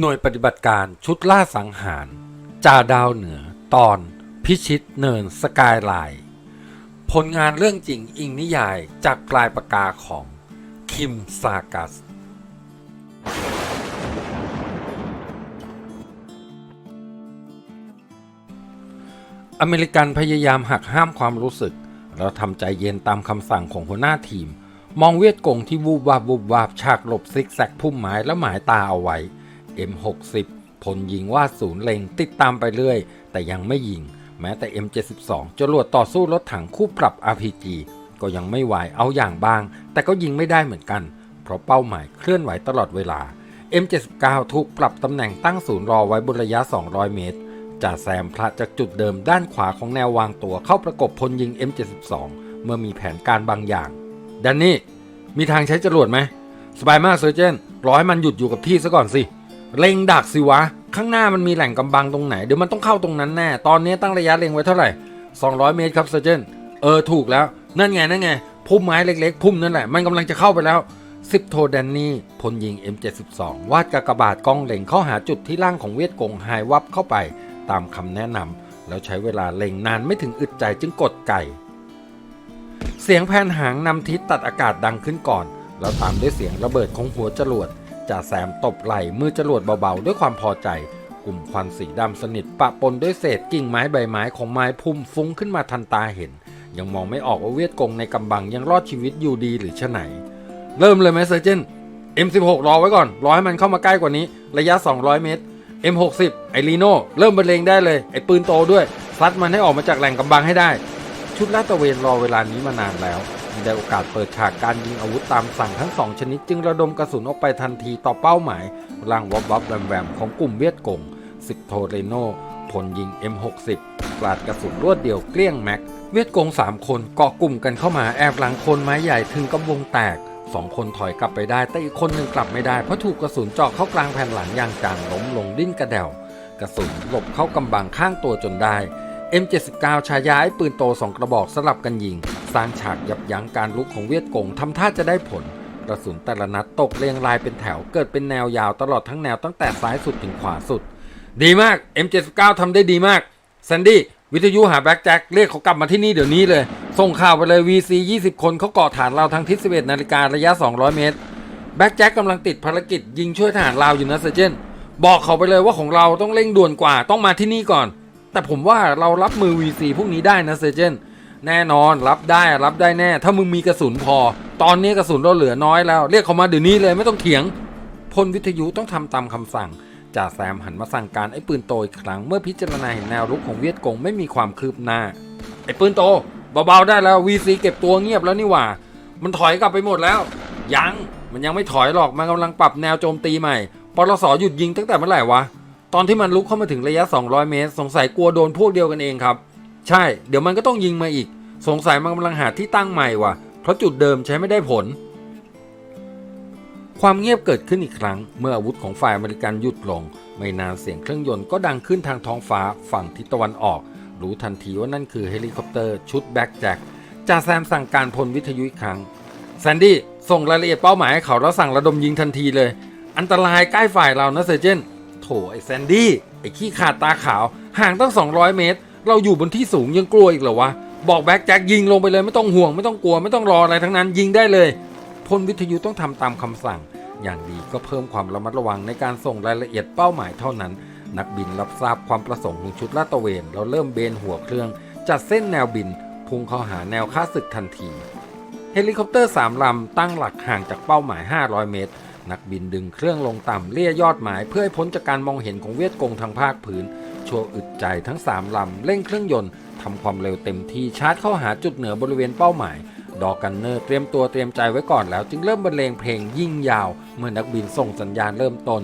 หน่วยปฏิบัติการชุดล่าสังหาร จ่าดาวเหนือ ตอน พิชิตเนินสกายไลน์ผลงานเรื่องจริงอิงนิยายจากปลายปากกาของ คิมซากัส อเมริกันพยายามหักห้ามความรู้สึกแล้วทำใจเย็นตามคำสั่งของหัวหน้าทีม มองเวียดกงที่วูบวาบวูบวาบฉากหลบซิกแซกพุ่มไม้แล้วหมายตาเอาไว้ M60 พลยิงว่าศูนย์เล็งติดตามไปเรื่อย แต่ยังไม่ยิง แม้แต่ M72 จรวดต่อสู้รถถังคู่ปรับ RPG ก็ยังไม่ไหวเอาอย่างบ้าง แต่ก็ยิงไม่ได้เหมือนกัน เพราะเป้าหมายเคลื่อนไหวตลอดเวลา M79 ถูกปรับตำแหน่งตั้งศูนย์รอไว้บนระยะ 200 เมตรจ่าแซมพละจากจุดเดิมด้านขวาของแนววางตัวเข้าประกบพลยิง M72 เมื่อมีแผนการบางอย่างแดนนี่มีทางใช้จรวดไหมสบายมากเซอร์เจนรอให้มันหยุดอยู่กับที่ซะก่อนสิ เล็งดักสิวะ ข้างหน้ามันมีแหล่งกำบังตรงไหน เดี๋ยวมันต้องเข้าตรงนั้นแน่ ตอนนี้ตั้งระยะเล็งไว้เท่าไหร่ 200 เมตรครับเซอร์เจนเออถูกแล้ว นั่นไงนั่นไง พุ่มไม้เล็กๆ พุ่มนั่นแหละ มันกำลังจะเข้าไปแล้วสิบโทแดนนี่พลยิง M72 วาดกากบาทกล้องเล็งเข้าหาจุดที่ล่างของเวียดกงหายวับเข้าไป ตามคำแนะนำแล้วใช้เวลาเล็งนานไม่ถึงอึดใจจึงกดไก่ เสียงแผ่นหางนำทิศตัดอากาศดังขึ้นก่อน แล้วตามด้วยเสียงระเบิดของหัวจรวด จ่าแซมตบไหล่มือจรวดเบาๆ ด้วยความพอใจ กลุ่มควันสีดำสนิทปะปนด้วยเศษกิ่งไม้ใบไม้ของไม้พุ่มฟุ้งขึ้นมาทันตาเห็น ยังมองไม่ออกว่าเวียดกงในกำบังยังรอดชีวิตอยู่ดีหรือชะไหน เริ่มเลยไหมเซอร์เจน M16 รอไว้ก่อน รอให้มันเข้ามาใกล้กว่านี้ ระยะ 200 เมตร M60 ไอรีโน่เริ่มบรรเลงได้เลย ไอปืนโตด้วยซัดมันให้ออกมาจากแหล่งกำบังให้ได้ ชุดลาดตระเวนรอเวลานี้มานานแล้ว มีได้โอกาสเปิดฉากการยิงอาวุธตามสั่งทั้งสองชนิดจึงระดมกระสุนออกไปทันทีต่อเป้าหมายร่างวับวับแวมแวมของกลุ่มเวียดกงสิบโทเรโนพลยิง M60 กลาดกระสุนรวดเดียวเกลี้ยงแม็ก เวียดกง 3 คนเกาะกลุ่มกันเข้ามาแอบหลังคนไม้ใหญ่ถึงกับวงแตกสองคนถอยกลับไปได้ แต่อีกคนหนึ่งกลับไม่ได้ เพราะถูกกระสุนเจาะเข้ากลางแผ่นหลังอย่างจังล้มลงดิ้นกระเดวกระสุนหลบเข้ากำบังข้างตัวจนได้ M79 ชายาไอ้ปืนโตสองกระบอกสลับกันยิง สร้างฉากยับยั้งการลุกของเวียดกงทำท่าจะได้ผล กระสุนแต่ละนัดตกเรียงรายเป็นแถวเกิดเป็นแนวยาวตลอดทั้งแนวตั้งแต่ซ้ายสุดถึงขวาสุด ดีมาก M79 ทำได้ดีมากแซนดี้วิทยุหาแบ็กแจ็คเรียกเขากลับมาที่นี่เดี๋ยวนี้เลย ส่งข่าวไปเลย VC 20 คนเขาเกาะฐานเราทางทิศ11นาฬิการะยะ 200 เมตรแบ็กแจ็คกำลังติดภารกิจยิงช่วยทหารลาวอยู่นะเซเจนบอกเขาไปเลยว่าของเราต้องเร่งด่วนกว่าต้องมาที่นี่ก่อน แต่ผมว่าเรารับมือ VC พวกนี้ได้นะเซเจนแน่นอนรับได้รับได้แน่ ถ้ามึงมีกระสุนพอ ตอนนี้กระสุนเราเหลือน้อยแล้ว เรียกเขามาเดี๋ยวนี้เลยไม่ต้องเถียงพลวิทยุต้องทำตามคำสั่งจ่าแซมหันมาสั่งการไอ้ปืนโตอีกครั้งเมื่อพิจารณาเห็นแนวรุกของเวียดกงไม่มีความคืบหน้า ไอ้ปืนโตเบาๆได้แล้ว VC เก็บตัวเงียบแล้วนี่หว่า มันถอยกลับไปหมดแล้ว ยังมันยังไม่ถอยหรอกมันกำลังปรับแนวโจมตีใหม่ปลสหยุดยิงตั้งแต่เมื่อไหร่วะ ตอนที่มันลุกเข้ามาถึงระยะ 200 เมตร สงสัยกลัวโดนพวกเดียวกันเองครับ ใช่ เดี๋ยวมันก็ต้องยิงมาอีก สงสัยมันกำลังหาที่ตั้งใหม่ว่ะ เพราะจุดเดิมใช้ไม่ได้ผล ความเงียบเกิดขึ้นอีกครั้ง เมื่ออาวุธของฝ่ายอเมริกันหยุดลง ไม่นานเสียงเครื่องยนต์ก็ดังขึ้นทางท้องฟ้าฝั่งทิศตะวันออก รู้ทันทีว่านั่นคือเฮลิคอปเตอร์ชุดแบ็กแจ็คจ่าแซมสั่งการพลวิทยุอีกครั้งแซนดี้ส่งรายละเอียดเป้าหมายให้เขาแล้วสั่งระดมยิงทันทีเลย อันตรายใกล้ฝ่ายเรานะเซอร์เจน โถไอ้แซนดี้ไอ้ขี้ขาดตาขาว ห่างตั้ง 200 เมตร เราอยู่บนที่สูงยังกลัวอีกเหรอวะ บอกแบ็กแจ็คยิงลงไปเลยไม่ต้องห่วงไม่ต้องกลัวไม่ต้องรออะไรทั้งนั้นยิงได้เลยพลวิทยุต้องทำตามคำสั่ง อย่างดีก็เพิ่มความระมัดระวังในการส่งรายละเอียดเป้าหมายเท่านั้น นักบินรับทราบความประสงค์ของชุดลาดตระเวน เราเริ่มเบนหัวเครื่อง จัดเส้นแนวบินพุ่งเข้าหาแนวค่าศึกทันที เฮลิคอปเตอร์3ลำตั้งหลักห่างจากเป้าหมาย 500 เมตร นักบินดึงเครื่องลงต่ำเลี่ยยอดหมายเพื่อให้พ้นจากการมองเห็นของเวียดกงทางภาคพื้น ชั่วอึดใจทั้ง3ลำเร่งเครื่องยนต์ทำความเร็วเต็มที่ชาร์จเข้าหาจุดเหนือบริเวณเป้าหมาย ดอกันเนอร์เตรียมตัวเตรียมใจไว้ก่อนแล้ว จึงเริ่มบรรเลงเพลงยิ่งยาว เมื่อนักบินส่งสัญญาณเริ่มต้น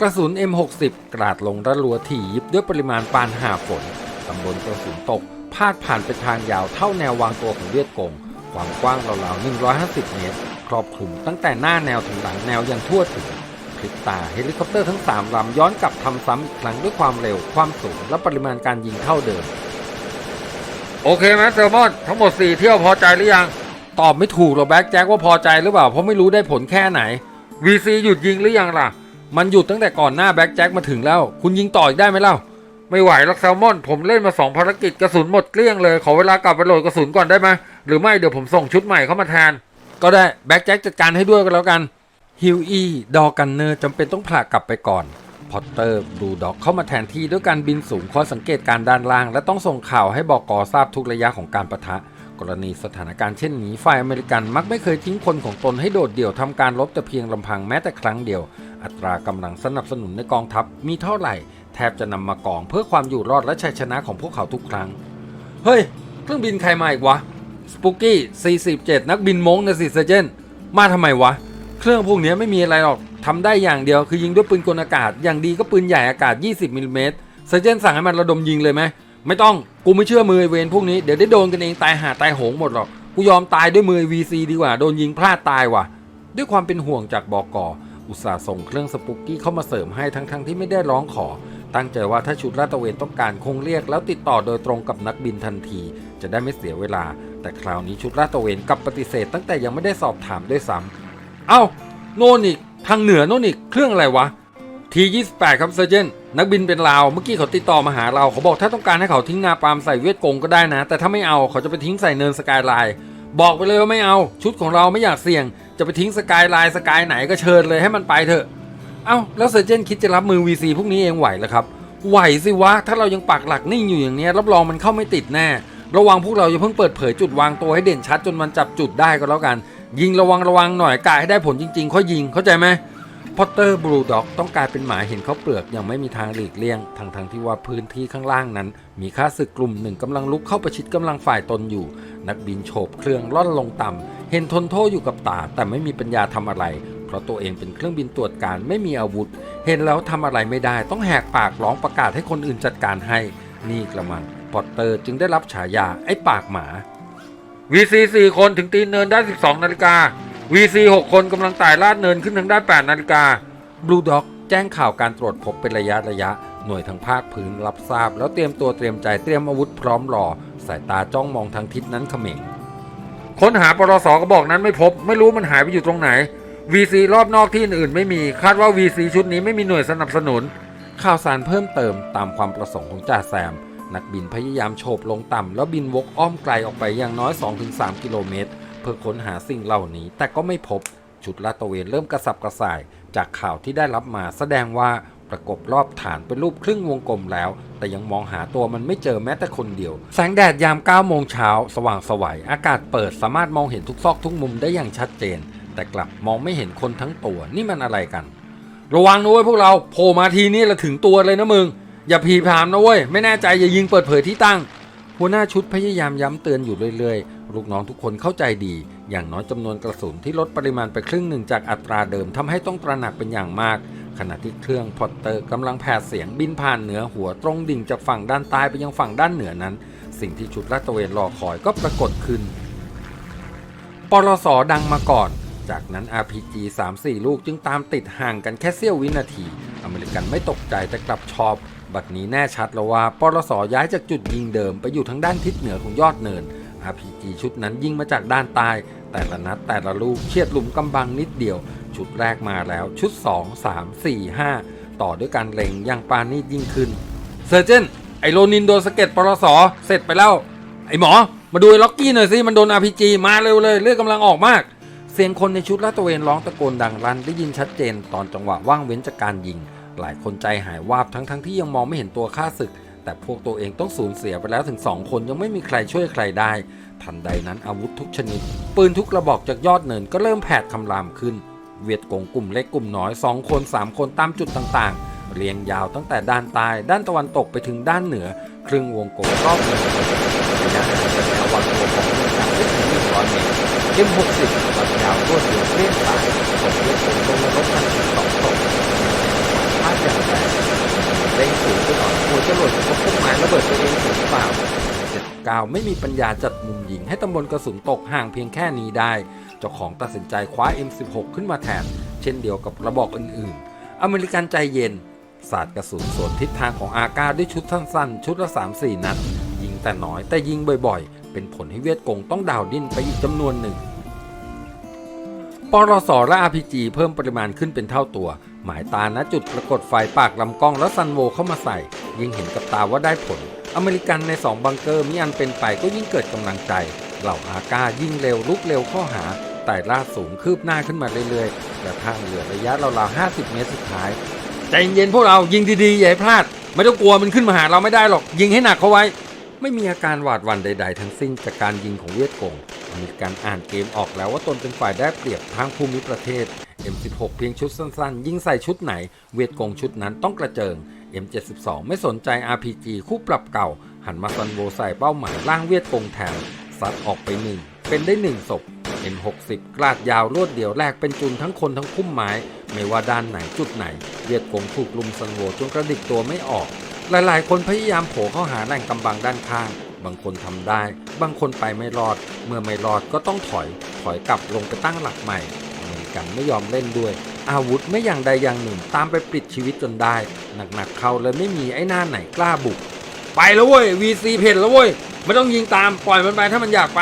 กระสุน M60 กราดลงระรัวถี่ยิบด้วยปริมาณปานหาฝนตำบลกระสุนตกพาดผ่านเป็นทางยาวเท่าแนววางตัวของเวียดกงความกว้างราวๆ150 เมตร ครอบคลุมตั้งแต่หน้าแนวถึงหลังแนวยังทั่วถึงพลิกตาเฮลิคอปเตอร์ทั้ง3ลำย้อนกลับทำซ้ำอีกครั้งด้วยความเร็วความสูงและปริมาณการยิงเท่าเดิม โอเคไหมเซลมอนทั้งหมด 4 เที่ยวพอใจหรือยัง ตอบไม่ถูกหรอกแบ็กแจ็คว่าพอใจหรือเปล่าเพราะไม่รู้ได้ผลแค่ไหน VC หยุดยิงหรือยังล่ะ มันหยุดตั้งแต่ก่อนหน้าแบ็กแจ็คมาถึงแล้ว คุณยิงต่ออีกได้ไหมเล่าไม่ไหวแล้วแซลมอน ผมเล่นมาสองภารกิจกระสุนหมดเกลี้ยงเลย ขอเวลากลับไปโหลดกระสุนก่อนได้ไหมหรือไม่เดี๋ยวผมส่งชุดใหม่เข้ามาแทน ก็ได้แบ็กแจ็คจัดการให้ด้วยก็แล้วกันฮิวอี้ดอกันเนอร์จำเป็นต้องผลากกลับไปก่อนพอตเตอร์บลูด็อกเข้ามาแทนที่ด้วยการบินสูงคอยสังเกตการด้านล่าง และต้องส่งข่าวให้บอกอทราบทุกระยะของการประทะ กรณีสถานการณ์เช่นนี้ฝ่ายอเมริกันมักไม่เคยทิ้งคนของตนให้โดดเดี่ยวทำการรบแต่เพียงลำพังแม้แต่ครั้งเดียว อัตรากำลังสนับสนุนในกองทัพมีเท่าไหร่ แทบจะนำมากองเพื่อความอยู่รอดและชัยชนะของพวกเขาทุกครั้ง เฮ้ย เครื่องบินใครมาอีกวะ สปุกี้47 นักบินมงนะสิเซเจนมาทำไมวะ เครื่องพวกนี้ไม่มีอะไรหรอกทำได้อย่างเดียวคือยิงด้วยปืนกลอากาศ อย่างดีก็ปืนใหญ่อากาศ 20มิลลิเมตรเซเจนสั่งให้มันระดมยิงเลยไหมไม่ต้องกูไม่เชื่อมือเวนพวกนี้เดี๋ยวได้โดนกันเองตายหาตายโหงหมดหรอกกูยอมตายด้วยมือ VC ดีกว่า โดนยิงพลาดตายว่ะ ด้วยความเป็นห่วงจากบอกออุตส่าห์ส่งเครื่องสปุกกี้เข้ามาเสริมให้ทั้งๆที่ไม่ได้ร้องขอ ตั้งใจว่าถ้าชุดลาดตระเวนต้องการคงเรียกแล้วติดต่อโดยตรงกับนักบินทันที จะได้ไม่เสียเวลา แต่คราวนี้ชุดลาดตระเวนกลับปฏิเสธตั้งแต่ยังไม่ได้สอบถามด้วยซ้ำเอ้าโน่นอีกทางเหนือโน่นอีกเครื่องอะไรวะที28ครับเซอร์เจนนักบินเป็นลาวเมื่อกี้เขาติดต่อมาหาเราเขาบอกถ้าต้องการให้เขาทิ้งนาปามใส่เวียดกงก็ได้นะ แต่ถ้าไม่เอาเขาจะไปทิ้งใส่เนินสกายไลน์บอกไปเลยว่าไม่เอา ชุดของเราไม่อยากเสี่ยง จะไปทิ้งสกายไลน์สกายไหนก็เชิญเลยให้มันไปเถอะเอ้าแล้วเซอร์เจนคิดจะรับมือ VC พวกนี้เองไหวเหรอครับไหวสิวะถ้าเรายังปักหลักนิ่งอยู่อย่างนี้รับรองมันเข้าไม่ติดแน่ ระวังพวกเราอย่าเพิ่งเปิดเผยจุดวางตัวให้เด่นชัดจนมันจับจุดได้ก็แล้วกัน ยิงระวังระวังหน่อยกะให้ได้ผลจริงๆค่อยยิงเข้าใจไหมพอตเตอร์บลูด็อกต้องกลายเป็นหมาเห็นเขาเปลือกยังไม่มีทางหลีกเลี่ยงทั้งทงที่ว่าพื้นที่ข้างล่างนั้น มีข้าศึกกลุ่มหนึ่งกำลังลุกเข้าประชิดกำลังฝ่ายตนอยู่ นักบินโฉบเครื่องล่อนลงต่ำเห็นทนโทษอยู่กับตา แต่ไม่มีปัญญาทำอะไร เพราะตัวเองเป็นเครื่องบินตรวจการไม่มีอาวุธ เห็นแล้วทำอะไรไม่ได้ ต้องแหกปากร้องประกาศให้คนอื่นจัดการให้ นี่กระมัง พอตเตอร์จึงได้รับฉายาไอ้ปากหมา VC 4คนถึงตีนเนินได้ 12 นาฬิกา VC 6 คนกำลังไต่ลาดเนินขึ้นทางได้ 8 นาฬิกา Blue Dog แจ้งข่าวการตรวจพบเป็นระยะระยะ หน่วยทางภาคพื้นรับทราบ แล้วเตรียมตัวเตรียมใจเตรียมอาวุธพร้อมรอ สายตาจ้องมองทางทิศนั้นเขม็งค้นหาปรสกระบอกนั้นไม่พบ ไม่รู้มันหายไปอยู่ตรงไหน VC รอบนอกที่อื่นๆไม่มีคาดว่า VC ชุดนี้ไม่มีหน่วยสนับสนุน ข่าวสารเพิ่มเติมตามความประสงค์ของจ่าแซม นักบินพยายามโฉบลงต่ำแล้วบินวกอ้อมไกลออกไปอย่างน้อย 2-3 กิโลเมตร เพื่อค้นหาสิ่งเหล่านี้ แต่ก็ไม่พบ ชุดลาดตระเวนเริ่มกระสับกระส่าย จากข่าวที่ได้รับมาแสดงว่าประกบรอบฐานเป็นรูปครึ่งวงกลมแล้ว แต่ยังมองหาตัวมันไม่เจอแม้แต่คนเดียว แสงแดดยาม9โมงเช้าสว่างสวัยอากาศเปิดสามารถมองเห็นทุกซอกทุกมุมได้อย่างชัดเจน แต่กลับมองไม่เห็นคนทั้งตัวนี่มันอะไรกัน ระวังนะเว้ยพวกเราโผล่มาทีนี้ละถึงตัวเลยนะมึง อย่าผีพรามนะเว้ย ไม่แน่ใจอย่ายิงเปิดเผยที่ตั้ง หัวหน้าชุดพยายามย้ำเตือนอยู่เรื่อยๆ ลูกน้องทุกคนเข้าใจดี อย่างน้อยจำนวนกระสุนที่ลดปริมาณไปครึ่งหนึ่งจากอัตราเดิมทำให้ต้องตระหนักเป็นอย่างมาก ขณะที่เครื่องพอตเตอร์กำลังแผดเสียงบินผ่านเหนือหัวตรงดิ่งจากฝั่งด้านใต้ไปยังฝั่งด้านเหนือนั้น สิ่งที่ชุดลาดตระเวนรอคอยก็ปรากฏขึ้นปรสดังมาก่อนจากนั้น RPG 3-4 ลูกจึงตามติดห่างกันแค่เสี้ยววินาที อเมริกันไม่ตกใจแต่กลับชอบ บัดนี้แน่ชัดแล้วว่าปรสย้ายจากจุดยิงเดิมไปอยู่ทางด้านทิศเหนือของยอดเนิน RPG ชุดนั้นยิงมาจากด้านใต้แต่ละนัดแต่ละลูกเฉียดหลุมกำบังนิดเดียว ชุดแรกมาแล้วชุด 2 3 4 5 ต่อด้วยการเล็งอย่างปานีตยิ่งขึ้นเซอร์เจนไอโรนินโดนสะเก็ตปรสเสร็จไปแล้ว ไอหมอ มาดูไอล็อกกี้หน่อยสิ มันโดน RPG มาเร็วเลยเลือดกำลังออกมาก เสียงคนในชุดลาดตระเวนร้องตะโกนดังลั่นได้ยินชัดเจนตอนจังหวะว่างเว้นจากการยิง หลายคนใจหายวาบทั้งๆที่ยังมองไม่เห็นตัวข้าศึก แต่พวกตัวเองต้องสูญเสียไปแล้วถึง 2 คนยังไม่มีใครช่วยใครได้ ทันใดนั้นอาวุธทุกชนิด ปืนทุกระบอกจากยอดเนินก็เริ่มแผดคำรามขึ้น เวียดกงกลุ่มเล็กกลุ่มน้อย 2 คน 3 คนตามจุดต่างๆ เรียงยาวตั้งแต่ด้านใต้ด้านตะวันตกไปถึงด้านเหนือ ครึ่งวงกลมรอบเนินระยะห่างจากแนวางตัวของเมืองจากไม่ถึง100เมตร M60 ปัดยาวรวดเดียวเรี้ยงตายตกเลือดลงนรกทันทีสองตกพลาด อย่างแรเร่งสูงไปหน่อยหัวจะหล่นพบต้นไม้ระเบิดตัวเองถึงเปล่าเจ็ดก้าไม่มีปัญญาจัดมุมยิงให้ตำบลกระสุนตกห่างเพียงแค่นี้ได้ เจ้าของตัดสินใจคว้า M16 ขึ้นมาแทน เช่นเดียวกับกระบอกอื่นๆ อเมริกันใจเย็นศาสตร์กระสุนสวนทิศทางของอากาด้วยชุดสั้นๆ ชุดละ 3-4 นัด ยิงแต่น้อยแต่ยิงบ่อยๆ เป็นผลให้เวียดกงต้องดาวดิ้นไปอีกจำนวนหนึ่งปรสและ RPG เพิ่มปริมาณขึ้นเป็นเท่าตัว หมายตาณจุดปรากฏไฟปากลำกล้องแล้วซันโวเข้ามาใส่ ยิ่งเห็นกับตาว่าได้ผล อเมริกันใน 2 บังเกอร์มีอันเป็นไปก็ยิ่งเกิดกำลังใจ เหล่าอาก้ายิ่งเร็วลุกเร็วข้าหาไต่ล่าสูงคืบหน้าขึ้นมาเรื่อยๆกระทั่งเหลือระยะราวๆ50 เมตรสุดท้าย ใจเย็นๆพวกเรายิงดีๆอย่าให้พลาด ไม่ต้องกลัวมันขึ้นมาหาเราไม่ได้หรอกยิงให้หนักเขาไว้ ไม่มีอาการหวาดหวั่นใด ๆ ทั้งสิ้นจากการยิงของเวียดกงมริกันอ่านเกมออกแล้วว่าตนเป็นฝ่ายได้เปรียบทางภูมิประเทศ M16 เพียงชุดสั้นๆ ยิงใส่ชุดไหน เวียดกงชุดนั้นต้องกระเจิง M72 ไม่สนใจ RPG คู่ปรับเก่า หันมาซันโวใส่เป้าหมายล่างเวียดกงแทนซัดออกไปหนึ่ง เป็นได้หนึ่งศพ M60 กลาดยาวรวดเดียวแรกเป็นจุนทั้งคนทั้งพุ่มไม้ ไม่ว่าด้านไหนจุดไหน เวียดกงถูกลุมซันโวจนกระดิกตัวไม่ออก หลายๆ คนพยายามโผล่เข้าหาแหล่งกำบังด้านข้างบางคนทำได้ บางคนไปไม่รอด เมื่อไม่รอดก็ต้องถอย ถอยกลับลงไปตั้งหลักใหม่ กันไม่ยอมเล่นด้วย อาวุธไม่อย่างใดอย่างหนึ่ง ตามไปปิดชีวิตจนได้ หนักๆเขาเลยไม่มีไอ้หน้าไหนกล้าบุก ไปแล้วเว้ย VC เพนแล้วเว้ยไม่ต้องยิงตามปล่อยมันไปถ้ามันอยากไป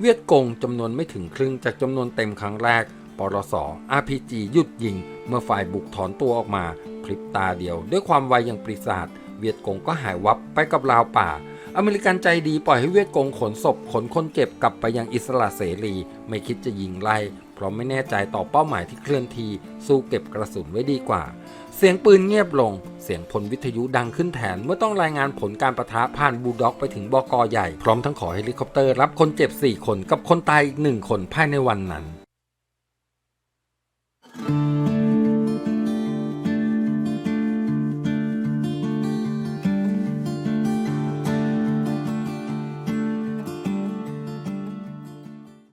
เวียดกงจำนวนไม่ถึงครึ่งจากจำนวนเต็มครั้งแรกปรส RPG หยุดยิง เมื่อฝ่ายบุกถอนตัวออกมาพริบตาเดียว ด้วยความไวอย่างปริศาจเวียดกงก็หายวับไปกับราวป่า อเมริกันใจดีปล่อยให้เวียดกงขนศพขนคนเจ็บกลับไปยังอิสระเสรี ไม่คิดจะยิงไล่ ราะไม่แน่ใจต่อเป้าหมายที่เคลื่อนที่สู้เก็บกระสุนไว้ดีกว่า เสียงปืนเงียบลง เสียงพลวิทยุดังขึ้นแทนเมื่อต้องรายงานผลการประทะผ่านบูด็อกไปถึงบกใหญ่ พร้อมทั้งขอเฮลิคอปเตอร์รับคนเจ็บ 4 คนกับคนตายอีกหนึ่งคนภายในวันนั้น